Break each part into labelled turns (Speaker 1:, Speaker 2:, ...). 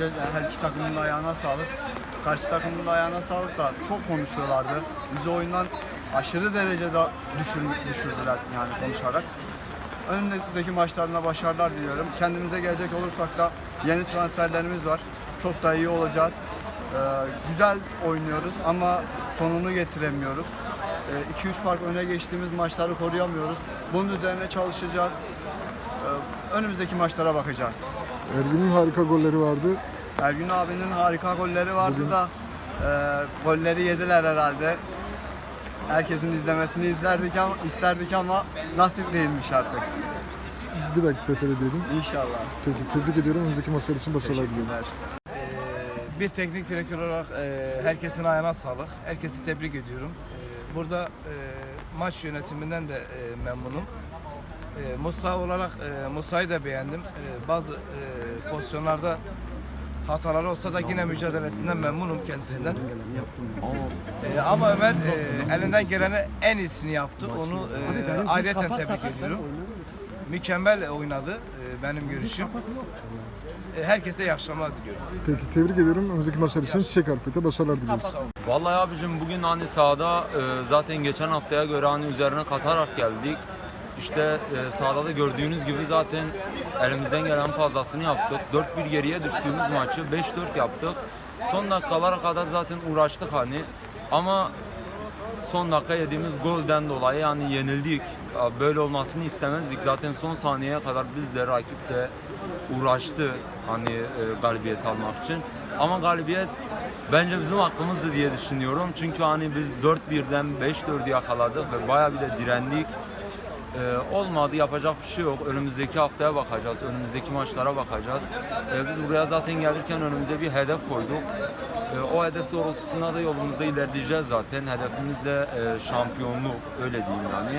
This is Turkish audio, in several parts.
Speaker 1: önce her iki takımın da ayağına sağlık. Karşı takımın da ayağına sağlık da çok konuşuyorlardı. Bizi oyundan aşırı derecede düşür, düşürdüler yani konuşarak. Önümüzdeki maçlarında başarılar diliyorum. Kendimize gelecek olursak da yeni transferlerimiz var. Çok da iyi olacağız. Ee, güzel oynuyoruz ama sonunu getiremiyoruz. 2-3 fark öne geçtiğimiz maçları koruyamıyoruz. Bunun üzerine çalışacağız. Ee, önümüzdeki maçlara bakacağız.
Speaker 2: Ergin'in harika golleri vardı.
Speaker 1: Ergün abinin harika golleri vardı da e, golleri yediler herhalde. Herkesin izlemesini izlerdik ama isterdik ama nasip değilmiş artık.
Speaker 2: Bir dahaki sefere diyelim.
Speaker 1: İnşallah.
Speaker 2: Peki tebrik ediyorum. Önümüzdeki maçlar için başarılar diliyorum.
Speaker 3: Ee, bir teknik direktör olarak e, herkesin ayağına sağlık. Herkesi tebrik ediyorum. Ee, burada e, maç yönetiminden de e, memnunum. E, Musa olarak e, Musa'yı da beğendim. E, bazı e, pozisyonlarda hataları olsa da yine mücadelesinden memnunum kendisinden. E, ama Ömer e, elinden geleni en iyisini yaptı. Onu e, ayrıca tebrik ediyorum. Mükemmel oynadı e, benim görüşüm. E, herkese iyi akşamlar diliyorum.
Speaker 2: Peki tebrik ediyorum. Önümüzdeki maçlar için Çiçek Harfet'e başarılar diliyoruz.
Speaker 4: Vallahi abicim bugün hani sahada e, zaten geçen haftaya göre hani üzerine katarak geldik. İşte e, sahada da gördüğünüz gibi zaten elimizden gelen fazlasını yaptık. 4-1 geriye düştüğümüz maçı 5-4 yaptık. Son dakikalara kadar zaten uğraştık hani. Ama son dakika yediğimiz golden dolayı yani yenildik. Böyle olmasını istemezdik. Zaten son saniyeye kadar biz de rakip de uğraştı hani e, galibiyet almak için. Ama galibiyet bence bizim hakkımızdı diye düşünüyorum. Çünkü hani biz 4-1'den 5-4'ü yakaladık ve bayağı bir de direndik. Ee, olmadı yapacak bir şey yok. Önümüzdeki haftaya bakacağız. Önümüzdeki maçlara bakacağız. Ee, biz buraya zaten gelirken önümüze bir hedef koyduk. Ee, o hedef doğrultusunda da yolumuzda ilerleyeceğiz zaten. Hedefimiz de e, şampiyonluk öyle diyeyim yani.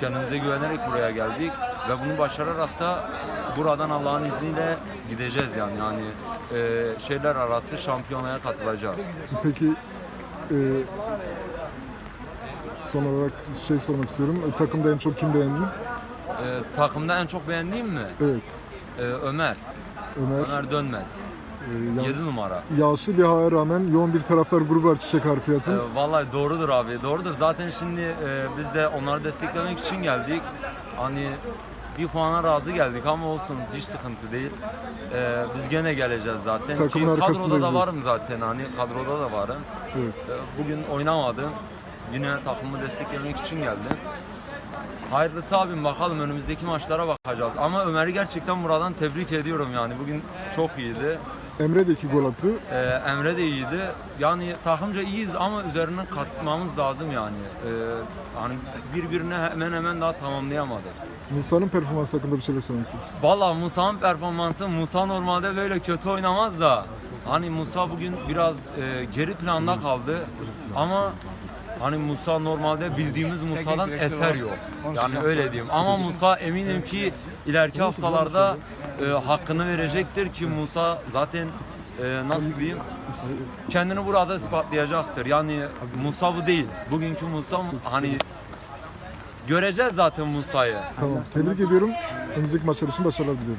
Speaker 4: Kendimize güvenerek buraya geldik ve bunu başararak da buradan Allah'ın izniyle gideceğiz yani. Yani e, şeyler arası şampiyonaya katılacağız.
Speaker 2: Peki e, son olarak şey sormak istiyorum. E, takımda en çok kim beğendin?
Speaker 4: Ee, takımda en çok beğendiğim mi?
Speaker 2: Evet.
Speaker 4: Ee, Ömer.
Speaker 2: Ömer.
Speaker 4: Ömer Dönmez.
Speaker 2: E, ya-
Speaker 4: 7 numara.
Speaker 2: yağışlı bir havaya rağmen yoğun bir taraftar grubu var Çiçek Harfiyat'ın.
Speaker 4: Ee, vallahi doğrudur abi doğrudur. Zaten şimdi e, biz de onları desteklemek için geldik. Hani bir puana razı geldik ama olsun hiç sıkıntı değil. Ee, biz gene geleceğiz zaten.
Speaker 2: Takımın
Speaker 4: Ki kadroda da varım zaten hani kadroda da varım.
Speaker 2: Evet.
Speaker 4: Ee, bugün oynamadım. Yine takımı desteklemek için geldim. Hayırlısı abim bakalım önümüzdeki maçlara bakacağız. Ama Ömer'i gerçekten buradan tebrik ediyorum yani. Bugün çok iyiydi.
Speaker 2: Emre de iki gol attı.
Speaker 4: Ee, Emre de iyiydi. Yani takımca iyiyiz ama üzerine katmamız lazım yani. Ee, hani birbirine hemen hemen daha tamamlayamadık.
Speaker 2: Musa'nın performansı hakkında bir şeyler söylemek ister misin?
Speaker 4: Valla Musa'nın performansı Musa normalde böyle kötü oynamaz da hani Musa bugün biraz e, geri planda kaldı ama hani Musa normalde bildiğimiz Musa'dan eser yok. Yani öyle diyeyim. Ama Musa eminim ki ileriki haftalarda e, hakkını verecektir ki Musa zaten e, nasıl diyeyim kendini burada ispatlayacaktır. Yani Musa bu değil. Bugünkü Musa hani göreceğiz zaten Musa'yı.
Speaker 2: Tamam. Tebrik ediyorum. Önümüzdeki maçlar için başarılar diliyorum.